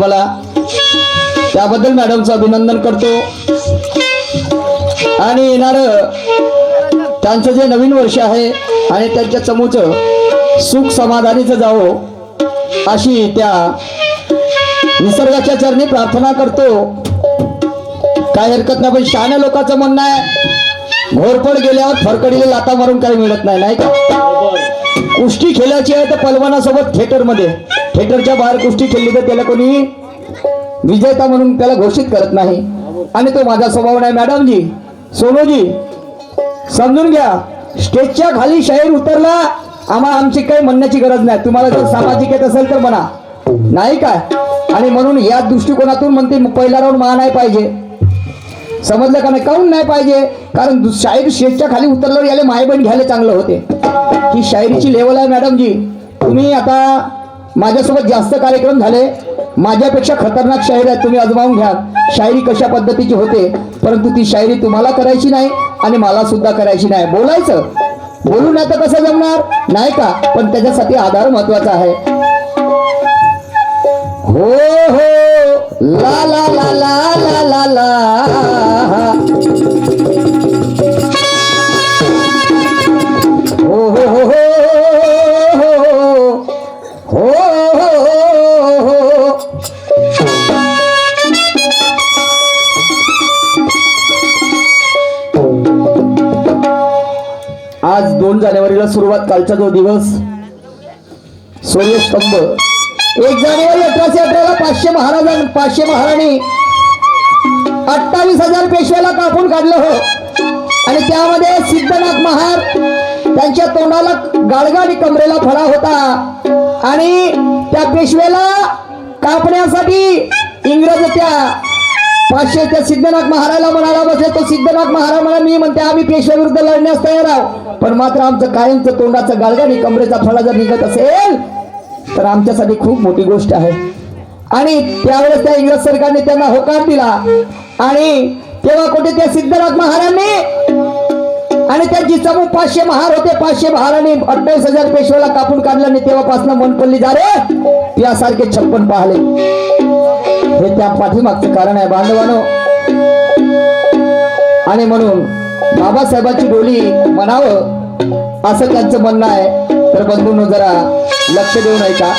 मला त्याबद्दल मॅडमचं अभिनंदन करतो. आणि येणार त्यांचं जे नवीन वर्ष आहे आणि त्यांच्या चमूचं सुख समाधानीचं जावो अशी त्या निसर्गाच्या चरणी प्रार्थना करतो. काय हरकत नाही पण शहाण्या लोकांचं म्हणणं आहे घोरपड गेल्यावर फरकडीला लाता मारून काही मिळत नाही नाही का? कुस्ती खेळायची आहे तर पलवानासोबत थिएटरमध्ये थिएटरच्या बाहेर कुस्ती खेळली तर त्याला कोणी विजेता म्हणून त्याला घोषित करत नाही. आणि तो माझा स्वभाव नाही मॅडमजी. सोनूजी समजून घ्या. स्टेजच्या खाली शाहीर उतरला आम्हाला आमची काही म्हणण्याची गरज नाही. तुम्हाला जर सामाजिक येत असेल तर म्हणा. नाही काय? आणि म्हणून या दृष्टिकोनातून म्हणते पहिला राऊंड महा नाही पाहिजे. समजलं का नाही? काऊन नाही पाहिजे? कारण शाहीर स्टेजच्या खाली उतरल्यावर याला मायबण घ्यायला चांगलं होते. ही शायरीची लेवल आहे मॅडमजी. तुम्ही आता माझ्यासोबत जास्त कार्यक्रम झाले. माझ्यापेक्षा खतरनाक शाहीर आहे तुम्ही अजमावून घ्या. शायरी कशा पद्धतीची होते परंतु ती शायरी तुम्हाला करायची नाही आणि मला सुद्धा करायची नाही. बोलायचं. बोलू नाही तर कसं जमणार? नाही का? पण त्याच्यासाठी आधार महत्त्वाचा आहे. हो हो. ला ला ला ला ला ला ला. दोन जानेवारीला सुरुवात कालचा जो दिवस. सूर्यस्तंभ एक जानेवारी अठराशे अठराला पाचशे महाराजां पाचशे महाराणी अठ्ठावीस हजार पेशव्याला कापून काढलं हो. आणि त्यामध्ये सिद्धनाथ महार त्यांच्या तोंडाला गाळगा आणि कमरेला फळा होता. आणि त्या पेशव्याला कापण्यासाठी इंग्रज त्या पाचशे त्या सिद्धनाथ महाराजला म्हणाला बसले तो सिद्धनाथ महाराज म्हणा मी म्हणते आम्ही पेशव्या विरुद्ध लढण्यास तयार आहोत. पण मात्र आमचं कायमचं तोंडाचं गाळगा आणि कमरेचा फळा जर निघत असेल तर आमच्यासाठी खूप मोठी गोष्ट आहे. आणि त्यावेळेस त्या इंग्रज सरकारने त्यांना होकार दिला. आणि तेव्हा कुठे त्या सिद्धनाथ महाराजांनी आणि त्यांची समूह पाचशे महार होते पाचशे महाराने अठ्ठावीस हजार पेशव्याला कापून काढल्याने तेव्हापासून मनपल्ली झाले. यासारखे छप्पन पाहले. हे त्या पाठीमागचं कारण आहे बांधवानो. आणि म्हणून बाबासाहेबांची बोली म्हणावं असं त्यांचं म्हणणं आहे. तर बंधूंनो जरा लक्ष देऊन ऐका.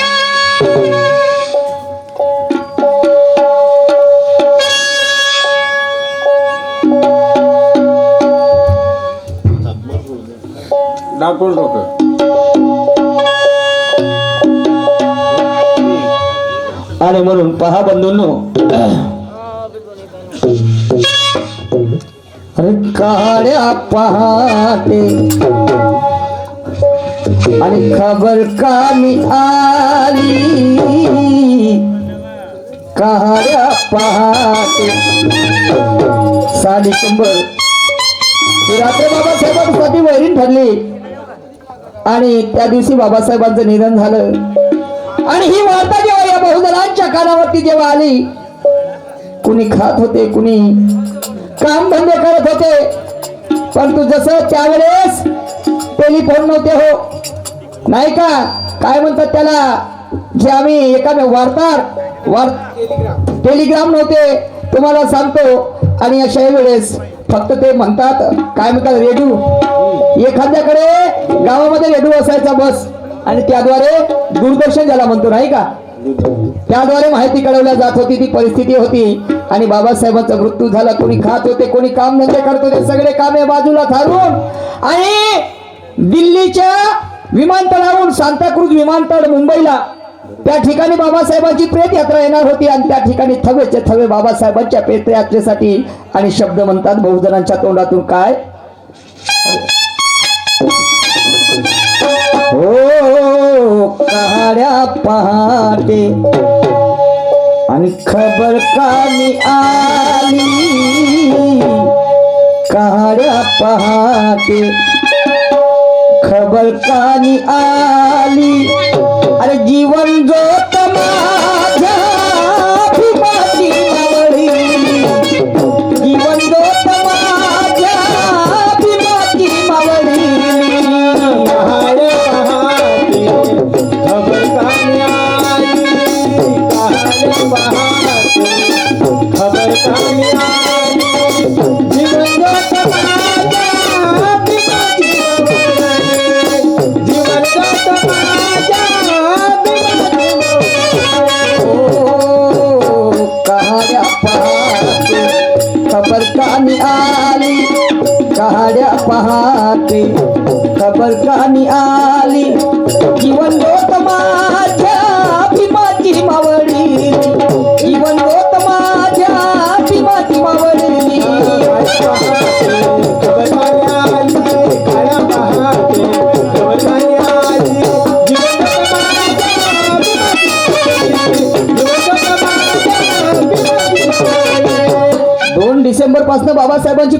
डाकोर डॉक्टर आणि म्हणून पहा बंधूंनो. अरे काड्या पहाटे. आणि खबर कामी आली. काड्या पहाटे. साडी कंबर रात्री बाबासाहेबांसाठी वैरीण ठरली. आणि त्या दिवशी बाबासाहेबांचं निधन झालं. आणि ही वार्ता जेव्हा बहुजनांच्या कानावरती जेव्हा आली कुणी खात होते कुणी काम धंदे करत होते परंतु जसं त्यावेळेस टेलिफोन नव्हते हो नाही का? काय म्हणतात त्याला? जे आम्ही एकाने वार्तार वार टेलिग्राम नव्हते तुम्हाला सांगतो आणि अशा वेळेस फक्त ते म्हणतात काय म्हणतात रेडिओ एखाद्याकडे गावामध्ये रेडिओ असायचा बस आणि त्याद्वारे दूरदर्शन ज्याला म्हणतो नाही का? त्याद्वारे माहिती कळवल्या जात होती ती परिस्थिती होती. आणि बाबासाहेबांचा मृत्यू झाला. कोणी खात होते कोणी काम धंदे करत होते सगळे कामे बाजूला थारून आणि दिल्लीच्या विमानतळावरून सांताक्रूज विमानतळ मुंबईला त्या ठिकाणी बाबासाहेबांची प्रेत यात्रा येणार होती आणि त्या ठिकाणी थवेचे थवे बाबासाहेबांच्या प्रेत यात्रेसाठी आणि शब्द म्हणतात बहुजनांच्या तोंडातून काय? काड्या पहाटे. आणि खबर कामी आली. काड्या पहाटे. खबर कानी आली. अरे जीवन जो तमा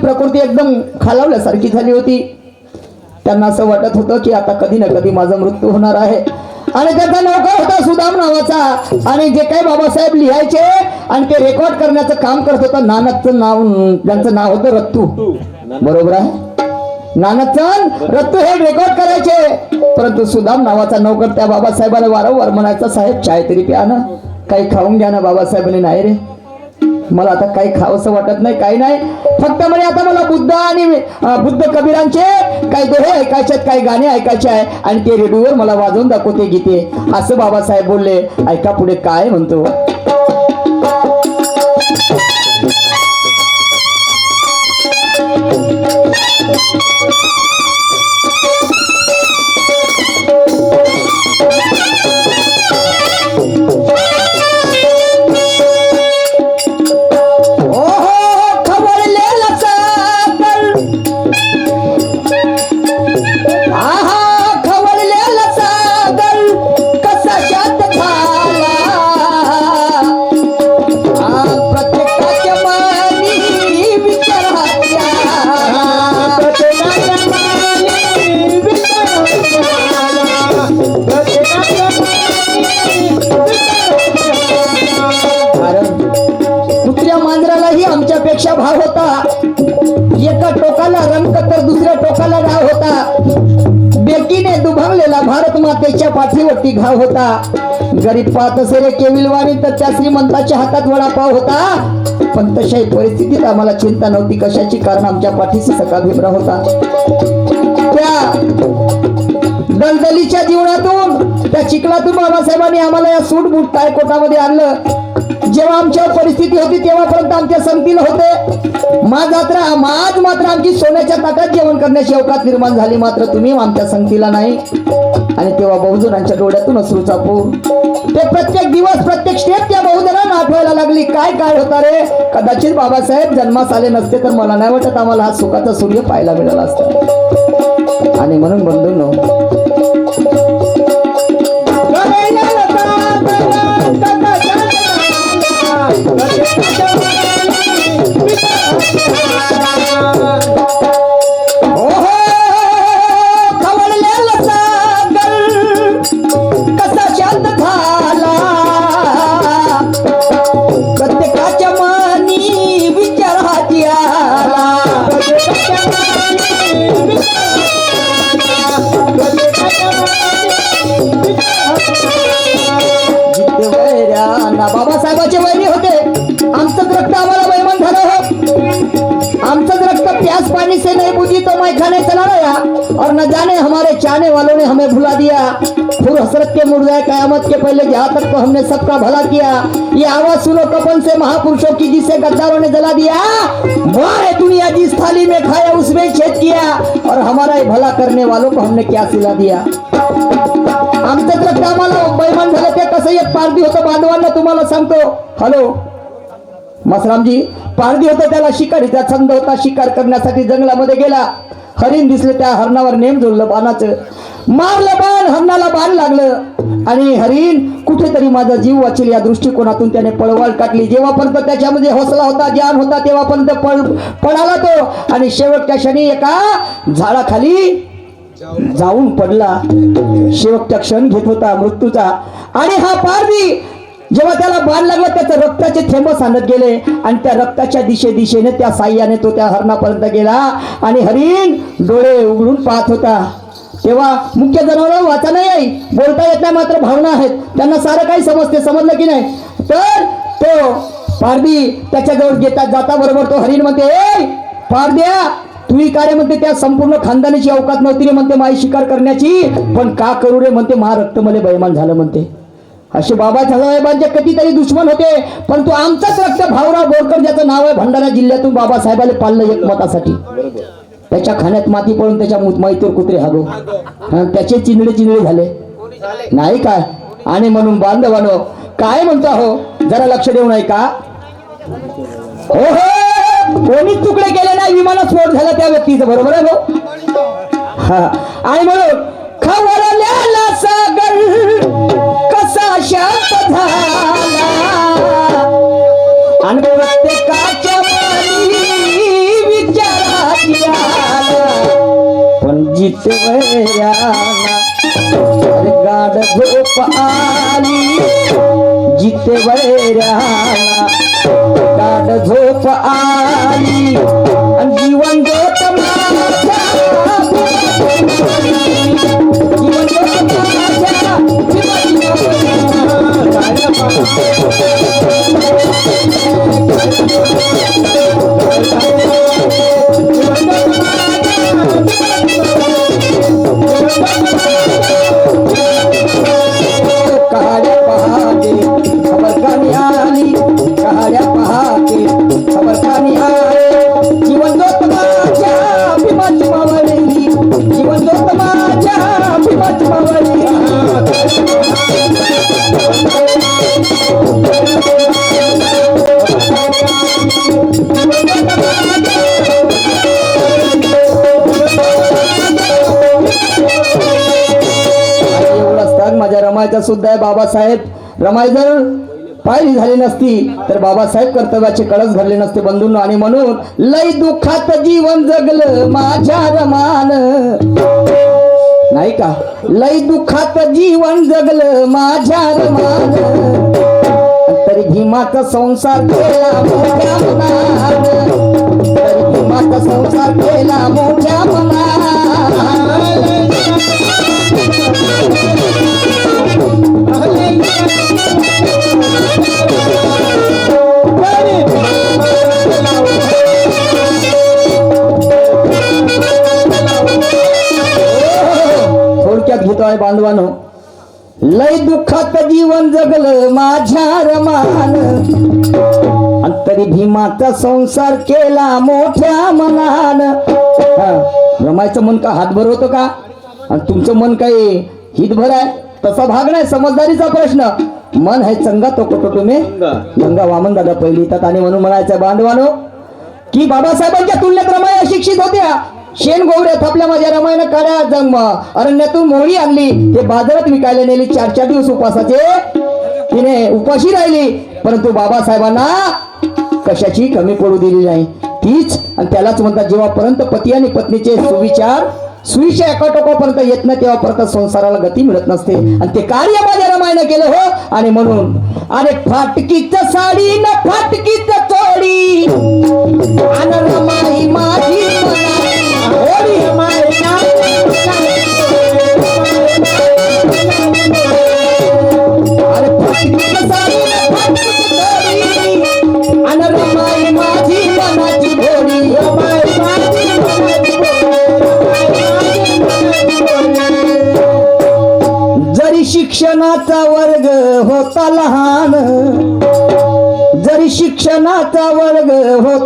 प्रकृती एकदम खालावल्यासारखी झाली होती. त्यांना असं वाटत होतं की आता कधी ना कधी माझा मृत्यू होणार आहे. आणि त्याचा नौका होता सुदाम नावाचा. आणि जे काही बाबासाहेब लिहायचे आणि ते रेकॉर्ड करण्याचं काम करत होतं नानकचं नाव त्यांचं नाव होतं रत्तू. बरोबर आहे? नानकचंद रत्तू हे रेकॉर्ड करायचे. परंतु सुदाम नावाचा नौकर त्या बाबासाहेबाला वारंवार म्हणायचा साहेब चाय तरी प्या ना. काही खाऊन घ्या ना बाबासाहेबांनी. नाही रे. मला आता काही खावंसं वाटत नाही काही नाही. फक्त म्हणे आता मला बुद्ध आणि बुद्ध कबीरांचे काही दोहे ऐकायचे आहेत काही गाणे ऐकायचे आहे. आणि ते रेडिओवर मला वाजवून दाखवते गीते. असं बाबासाहेब बोलले ऐका पुढे काय म्हणतो? वरती घाव होता. गरीब पाहत असे रे केविलवाणी तर त्या श्रीमंताच्या हातात वडापाव होता. पण तशाही परिस्थितीत आम्हाला चिंता नव्हती. कशाची कारण आमच्या पाठीशी सकाळ भीमरा होता. त्या दलदलीच्या जीवनातून त्या चिखलातून बाबासाहेबांनी आम्हाला या सूट बूट टाय कोटामध्ये आणलं. जेव्हा आमच्यावर परिस्थिती होती तेव्हापर्यंत आमच्या संगतीला होते. माझ जात्रा आज मात्र आमची सोन्याच्या ताटात जेवण करण्याची अवकात निर्माण झाली. मात्र तुम्ही आमच्या संगतीला नाही. आणि तेव्हा बहुजनांच्या डोळ्यातून अश्रू चापू. ते प्रत्येक दिवस प्रत्येक स्टेप त्या बहुजनांना आठवायला लागली. काय काय होता रे? कदाचित बाबासाहेब जन्मास आले नसते तर मला नाही वाटत आम्हाला हा सुखाचा सूर्य पाहायला मिळाला असता. आणि म्हणून बंधूंनो का भला किया? ये आवाज सुनो कपन से महापुरुषों की जिसे गद्दारों ने जला दिया। मारे दुनिया जिस थाली में खाया उसमें छेद किया। और हमारा ये भला करने वालों को हमने क्या सिला दिया? आमचंच रक्त आम्हाला बैमान झालं ते कसं एक पारधी होतं बांधवांना तुम्हाला सांगतो। हॅलो? मसरामजी पारधी होतं त्याला शिकार शिकारीचा छंद होता शिकार करण्यासाठी जंगलामध्ये गेला। हरिण दिसलं त्या हरणावर नेम जोडलं बाणाचं. मारलं बाण हरणाला बाण लागलं. आणि हरिण कुठेतरी माझा जीव वाचेल या दृष्टिकोनातून त्याने पळवाळ काढली. जेव्हापर्यंत त्याच्यामध्ये हौसला होता ज्ञान होता तेव्हापर्यंत पळ पळाला तो. आणि शेवटच्या क्षणी एका झाडाखाली जाऊन पडला. शेवटचा क्षण घेत होता मृत्यूचा. आणि हा पारधी जेव्हा त्याला बाण लागला त्याचं रक्ताचे थेंब सांडत गेले आणि त्या रक्ताच्या दिशे दिशेने त्या साह्याने तो त्या हरणापर्यंत गेला आणि हरिण डोळे उघडून पाहत होता. तेव्हा मुख्य जनावर वाचा नाही आई बोलता येत नाही मात्र भावना आहेत. त्यांना सारं काही समजते समजलं की नाही? तर तो पारदी त्याच्याजवळ घेता जाता बरोबर तो हरिण म्हणते ए पारद्या तुम्ही काय रे म्हणते त्या संपूर्ण खानदानाची अवकात नव्हती रे म्हणते माझी शिकार करण्याची. पण का करू रे म्हणते महारक्त रक्त मले बैमान झालं म्हणते. असे बाबा साहेबांचे कितीतरी दुश्मन होते पण तो आमचाच रक्त भावराव बोरकर ज्याचं नाव आहे भंडारा जिल्ह्यातून बाबासाहेबाला पाळलं एक मतासाठी. त्याच्या खाण्यात माती पडून त्याच्या मैतीवर कुत्रे हागो. त्याचे चिंदडे चिंदडे झाले. नाही काय आणि म्हणून बांधवानो काय म्हणतो हो जरा लक्ष देऊ नाही का हो हो कोणीच तुकडे केले नाही विमानात स्फोट झाला त्या व्यक्तीचं बरोबर आहे भाऊ? हा. आणि म्हणून खवळलेला सागर. कसा शांत झाला. आणि प्रत्येकाच्या विचारात पण जिथे गाड झोप आली. जिथे गाड झोप आली. आणि जीवन जोत माझ्या काड्या रमायचा सुद्धा आहे बाबासाहेब. रमाई जर पायरी झाली नसती तर बाबासाहेब कर्तव्याचे कळस भरले नसते बंधूंना. आणि म्हणून लय दुःखात जीवन जगलं माझ्या रमान. नाही का? लय दुःखात जीवन जगलं माझ्या रमान. तरी भीमाचा संसार केला मोठ्या तरी भीमाचा संसार केला मोठ्या मनात थोडक्यात घेतो आहे बांधवानो. लय दुःखात जीवन जगलं माझ्या रमान आणि तरी भीमाचा संसार केला मोठ्या मनान. रमायचं मन का हातभर होतं का? आणि तुमचं मन काय हितभर आहे? तसा भाग नाही समजदारीचा प्रश्न. मन आहे चंगा तो कोटो तुम्ही? गंगा वामन दादा पहिली तर आणि म्हणून म्हणायचं बांधवानो की बाबासाहेबांच्या तुलनेत रमाई अशिक्षित होत्या. शेण गोवऱ्या थापल्या माझ्या रमाईनं काड्या जन्म. अरण्यातून मोहळी आणली. ते बाजारात विकायला नेली. चार चार दिवस उपासाचे तिने उपाशी राहिली. परंतु बाबासाहेबांना कशाची कमी पडू दिली नाही. तीच आणि त्यालाच म्हणतात जेव्हापर्यंत पती आणि पत्नीचे सुविचार सुईच्या एका टोकापर्यंत येत नाही तेव्हापर्यंत संसाराला गती मिळत नसते. आणि ते कार्य माझ्या रमाईनं केलं हो. आणि म्हणून अरे फाटकीच साडी न फाटकीच चोडी अन रमाई माझी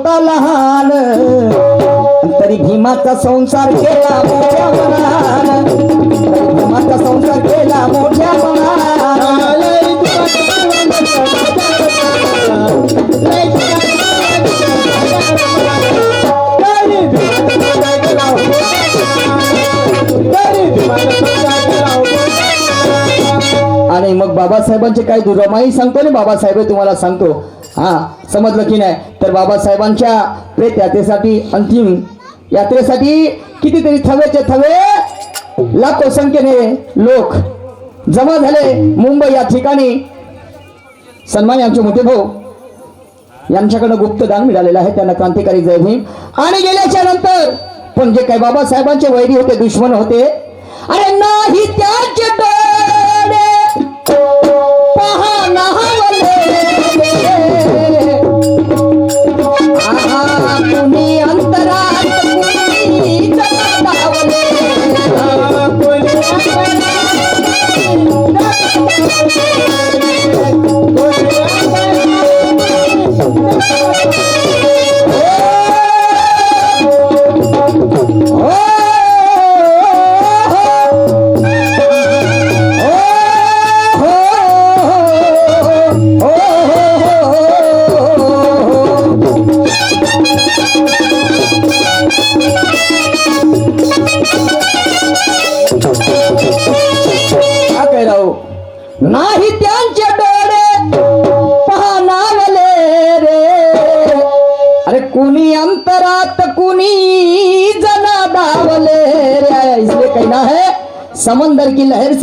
होता लहान तरी भीमाचा संसार केला मोठ्या मनान. भीमाचा संसार केला मोठ्या मनान. आणि मग बाबासाहेबांचे काय दुरामाही सांगतो ना बाबासाहेब तुम्हाला सांगतो. हा समजलं की नाही? तर बाबासाहेबांच्या प्रेत यात्रेसाठी अंतिम यात्रेसाठी कितीतरी थवेचे थवे लाखो संख्येने लोक जमा झाले. मुंबई या ठिकाणी. सन्मान यांचे मोठे भाऊ यांच्याकडनं गुप्तदान मिळालेलं आहे. त्यांना क्रांतिकारी जय भीम. आणि गेल्याच्यानंतर पण जे काही बाबासाहेबांचे वैरी होते दुश्मन होते अरे नाही त्याचे डोळे. पहा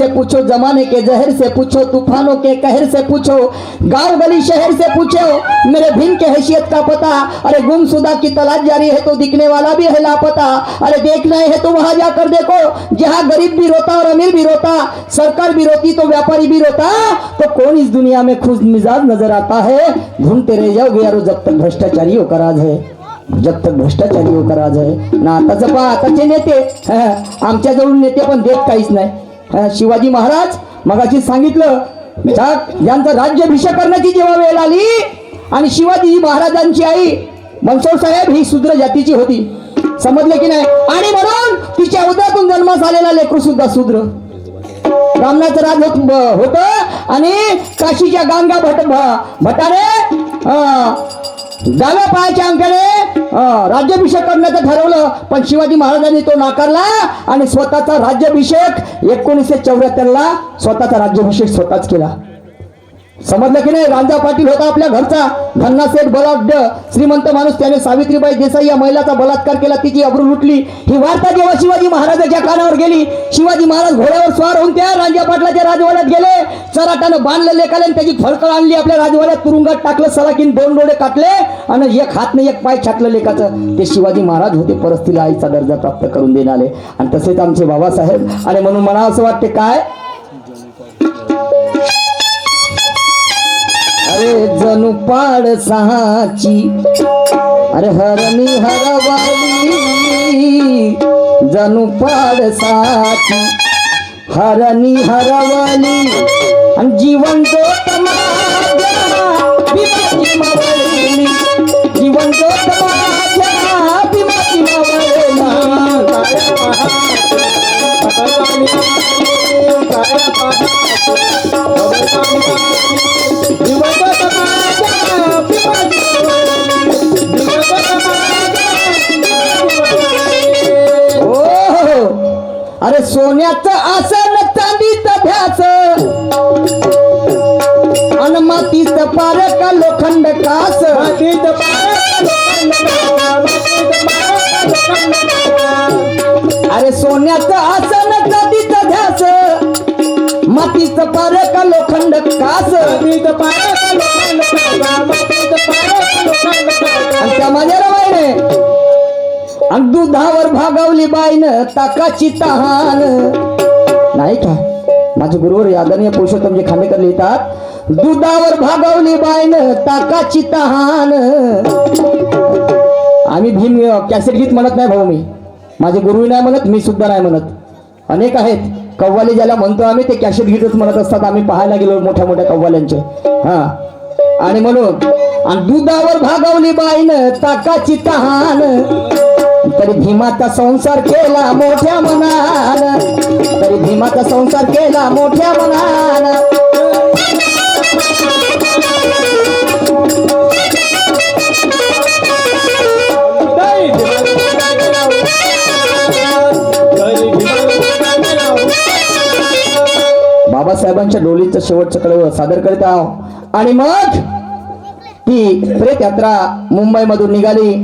से पूछो, जमाने के जहर से पूछो, तूफानों के कहर से पूछो गाँव गली शहर से पूछो, मेरे भिन के हैसियत का पता, अरे गुमशुदा की तलाश जारी है तो दिखने वाला भी है लापता, अरे देखना है तो वहाँ जाकर देखो, जहाँ गरीब भी रोता और अमीर भी रोता, सरकार भी रोती तो व्यापारी भी रोता तो कौन इस दुनिया में खुश मिजाज नज़र आता है? ढूंढते रह जाओगे यारो जब तक भ्रष्टाचारियों का राज है, जब तक भ्रष्टाचारियों का राज है। ना आताच पहा आताचे नेते आमच्या जवळ नेते पण देत शिवाजी महाराज मगाशी सांगितलं यांचा राज्याभिषेक करण्याची जेव्हा वेळ आली आणि शिवाजी महाराजांची आई मनसोर साहेब ही शूद्र जातीची होती. समजले की नाही? आणि म्हणून तिच्या उदयातून जन्मास आलेला लेकरू सुद्धा शूद्र. रामनाथ राज होत होत आणि काशीच्या गांगा भट भटारे भटाने अं, डाव्या पायाच्या अंकाने राज्याभिषेक करण्याचं ठरवलं पण शिवाजी महाराजांनी तो नाकारला आणि स्वतःचा राज्याभिषेक एकोणीसशे चौऱ्याहत्तरला स्वतःचा राज्याभिषेक स्वतःच केला. समजलं की नाही? राजा पाटील होता आपल्या घरचा. खन्ना सेठ बलाढ्य श्रीमंत माणूस त्याने सावित्रीबाई देसाई या महिलाचा बलात्कार केला. तिची अब्रू लुटली ही वार्ता जेव्हा शिवाजी महाराजाच्या कानावर गेली शिवाजी महाराज घोड्यावर स्वार होऊन त्या रांजा पाटलाच्या राजवाड्यात गेले. चराटानं बांधलं लेखाले आणि त्याची फडकळ आणली. आपल्या राजवाड्यात तुरुंगात टाकलं सराकीन दोन डोळे काटले आणि एक हात नाही एक पाय छाटलं लेखाचं ते शिवाजी महाराज होते. परस्तीला आईचा दर्जा प्राप्त करून देणारे. आणि तसेच आमचे बाबासाहेब. आणि म्हणून मला असं वाटते काय? जणू पाड सहाची. अरे हरणी हरवाली जणू पाड सहाची. हरणी हरवाली आणि जीवन ज्योत माझ्या भीमाची मावळली. जीवन ज्योत माझ्या अरे सोन्याचं आसन चांदीचं ध्यास अन मातीचं पारक लोखंड कास. अरे सोन्याचं आसन चांदीचं ध्यास मातीचं पारक लोखंड कास. माझ्या आणि दुधावर भागवली बाईन ताकाची तहान. नाही का? माझे गुरुवर यादनीय पुरुषोत्तम जे खांडेकर लिहितात दुधावर भागवली बाईन ताकाची तहान. आम्ही भीम कॅसेट गीत म्हणत नाही भाऊ मी. माझे गुरुही नाही म्हणत मी सुद्धा नाही म्हणत. अनेक आहेत. कव्वाली ज्याला म्हणतो आम्ही ते कॅसेट गीतच म्हणत असतात. आम्ही पाहायला गेलो मोठ्या मोठ्या कव्वाल्यांचे. हा. आणि म्हणून आणि दुधावर भागवली बाईन ताकाची तहान. तरी भीमाचा संसार केला मोठ्या मनान. तरी भीमाचा संसार केला मोठ्या मनान. बाबासाहेबांच्या डोलीचं शेवटचं कडवं सादर करीत आहो. आणि मग ती प्रेत यात्रा मुंबईमधून निघाली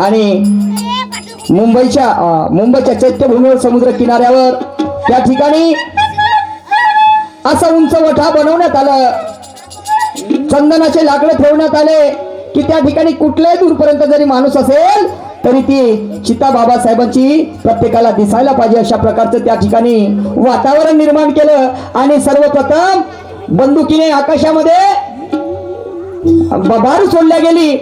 आणि मुंबईच्या मुंबईच्या चैत्यभूमीवर समुद्र किनाऱ्यावर त्या ठिकाणी असा उंच वठा बनवण्यात आलं. चंदनाचे लाकडं ठेवण्यात आले की त्या ठिकाणी कुठल्याही दूरपर्यंत जरी माणूस असेल तरी ती चिता बाबासाहेबांची प्रत्येकाला दिसायला पाहिजे अशा प्रकारचं त्या ठिकाणी वातावरण निर्माण केलं. आणि सर्वप्रथम बंदुकीने आकाशामध्ये बाहेर सोडल्या गेली.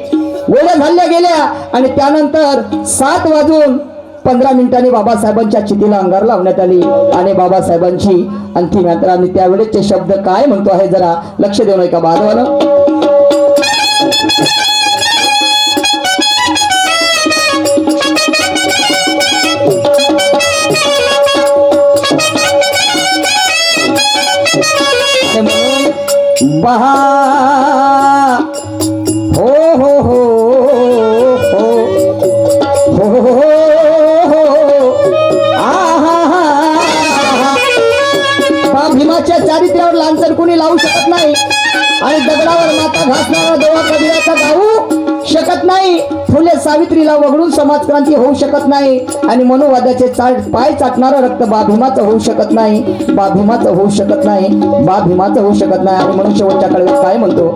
गोळ्या घालल्या गेल्या आणि त्यानंतर सात वाजून पंधरा मिनिटांनी बाबासाहेबांच्या चितीला अंगार लावण्यात आली. आणि बाबासाहेबांची अंतिम यात्रा आणि त्यावेळेचे शब्द काय म्हणतो आहे जरा लक्ष देऊन एका बांधवानं बहा कोणी लावू शकत नाही. आणि दगडावर माता घासणारा देवा कबीराचा गाऊ शकत नाही. फुले सावित्रीला वगळून समाजक्रांती होऊ शकत नाही. आणि मनोवादाचे चाट पाय चाटणारं रक्त बाभीमाचं होऊ शकत नाही. बाभीमाचं होऊ शकत नाही. बाभीमाचं होऊ शकत नाही. आणि म्हणून शेवटच्या काय म्हणतो?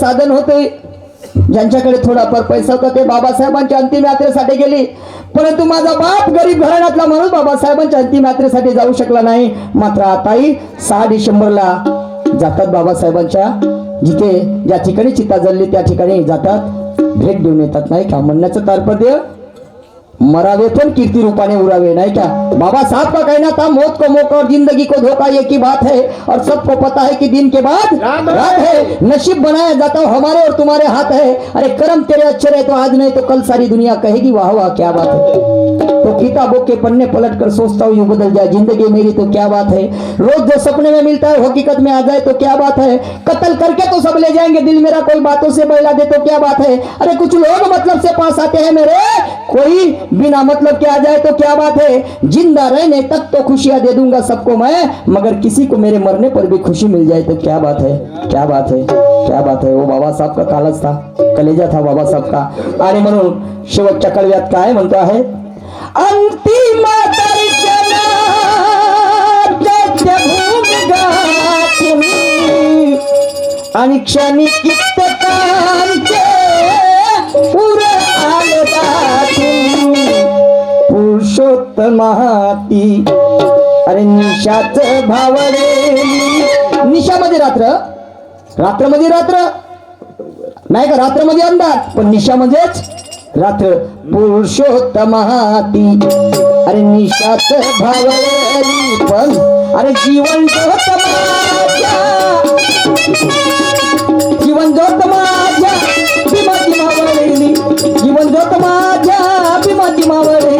साधन होते. ज्यांच्याकडे थोडाफार पैसा होता ते बाबासाहेबांच्या अंतिम यात्रेसाठी गेली. परंतु माझा बाप गरीब घराण्यातला माणूस बाबासाहेबांच्या अंतिम यात्रेसाठी जाऊ शकला नाही. मात्र आताही सहा डिसेंबरला जातात बाबासाहेबांच्या. जिथे ज्या ठिकाणी चिता जळली त्या ठिकाणी जातात. भेट देऊन येतात नाही का? म्हणण्याचं तात्पर्य मरावे पण कीर्ति रूपाने उड़ावे नहीं क्या बाबा साहब का कहना था मौत को मौका और जिंदगी को धोखा एक ही बात है और सबको पता है कि दिन के बाद रात रात है। नसीब बनाया जाता हो हमारे और तुम्हारे हाथ है। अरे कर्म तेरे अच्छे रहे तो आज नहीं तो कल सारी दुनिया कहेगी वाह वाह क्या बात है। तो किताबों के पन्ने पलट कर सोचता हूँ, यूँ बदल जाए ज़िंदगी मेरी तो क्या बात है? रोज जो सपने में मिलता है हकीकत में आ जाए तो क्या बात है? कत्ल करके तो सब ले जाएँगे, दिल मेरा कोई बातों से बहला दे तो क्या बात है? अरे कुछ लोग मतलब से पास आते हैं मेरे, कोई बिना मतलब के आ जाए तो क्या बात है? ज़िंदा रहने तक तो खुशियाँ दे दूँगा सबको मैं, मगर किसी को मेरे मरने पर भी खुशी मिल जाए तो क्या बात है? क्या बात है? क्या बात है? वो बाबा साहब का कालच था, कलेजा था बाबा साहब का। आणि म्हणून शेवटच्या कळव्यात काय म्हणतो आहे? अंतिम दर्शन आणि क्षणी कित्यकांचे पुर आले पुरुषोत्तमाती अरे निशाच भावडे. निशामध्ये रात्र. रात्रमध्ये रात्र. नाही का रात्रमध्ये अंधार. पण निशामध्येच रथ पुरुषोत्तमाती. अरे निशात भावळी पण अरे जीवन जीवन ज्योत माझ्या भीमाची मावळली जीवन ज्योत माझ्या भीमाची मावळली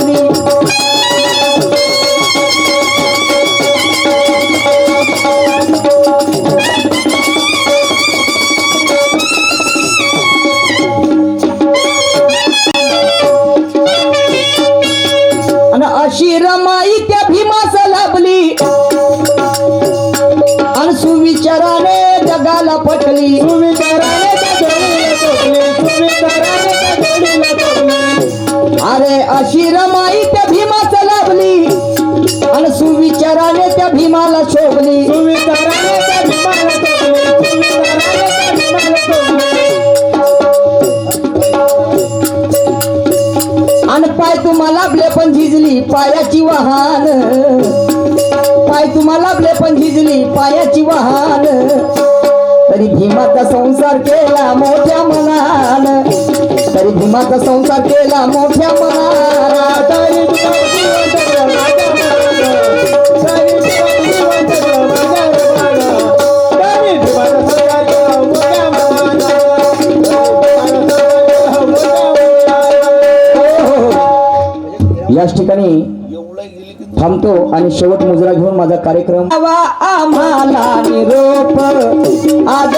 वाहन. पाय तुम्हाला लाभले पण झिजली पायाची वाहन. तरी भीमाचा संसार केला मोठ्या मनान. तरी भीमाचा संसार केला मोठ्या मनान. आणि शेवट मुजरा घेऊन माझा कार्यक्रम आम्हाला निरोप. आज